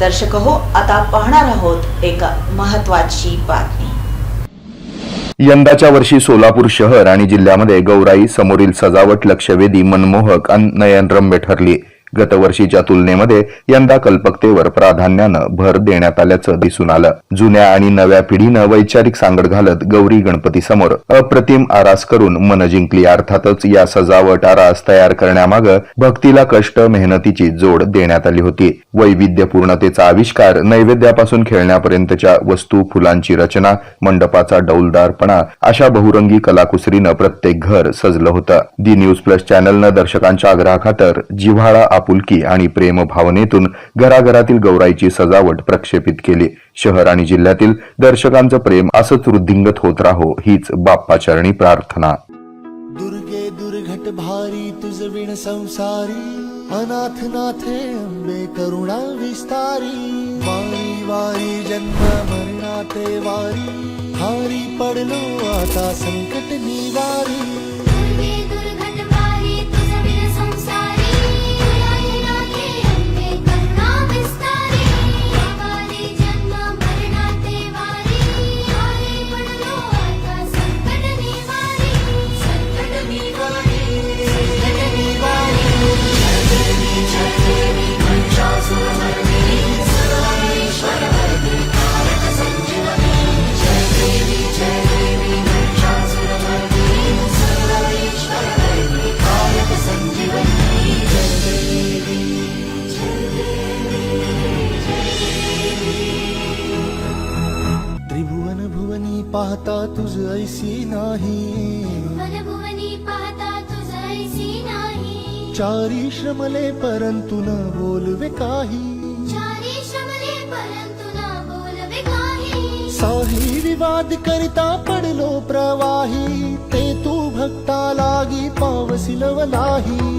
दर्शक हो आता पाहणार आहोत एक महत्वाची बातमी. यंदाच्या वर्षी सोलापूर शहर आणि जिल्ह्यामध्ये गौराई समोरील सजावट लक्षवेधी मनमोहक आणि नयनरम्य ठरली. गतवर्षीच्या तुलनेमध्ये यंदा कल्पकतेवर प्राधान्यानं भर देण्यात आल्याचं दिसून आलं. जुन्या आणि नव्या पिढीनं वैचारिक सांगड घालत गौरी गणपती समोर अप्रतिम आरास करून मन जिंकली. अर्थातच या सजावट आरास तयार करण्यामागं भक्तीला कष्ट मेहनतीची जोड देण्यात आली होती. वैविध्यपूर्णतेचा आविष्कार नैवेद्यापासून खेळण्यापर्यंतच्या वस्तू फुलांची रचना मंडपाचा डौलदारपणा अशा बहुरंगी कलाकुसरीनं प्रत्येक घर सजलं होतं. दी न्यूज प्लस चॅनलनं दर्शकांच्या आग्रहाखातर जिव्हाळा आपुलकी आणि प्रेमभावनेतून घराघरातील गौराईची सजावट प्रक्षेपित केली. शहर आणि जिल्ह्यातील दर्शकांचं प्रेम असंच वृद्धिंगत होत राहो हीच बाप्पाचरणी प्रार्थना. दुर्गे दुर्घट भारी तुझ विण संसारी अनाथ नाथे अंबे करुणा विस्तारी. वारी वारी जन्म मरणाते वारी हारी पडलो आता संकट निवारी. पाहता तुझ ऐसी नाही. मनभुवनी पाहता तुझ ऐसी नाही. चारी श्रमले परंतु न बोलवे काही. चारी श्रमले परंतु न बोलवे काही. साही विवाद करिता पडलो प्रवाही ते तू भक्ता लागी पावसिलव नाही.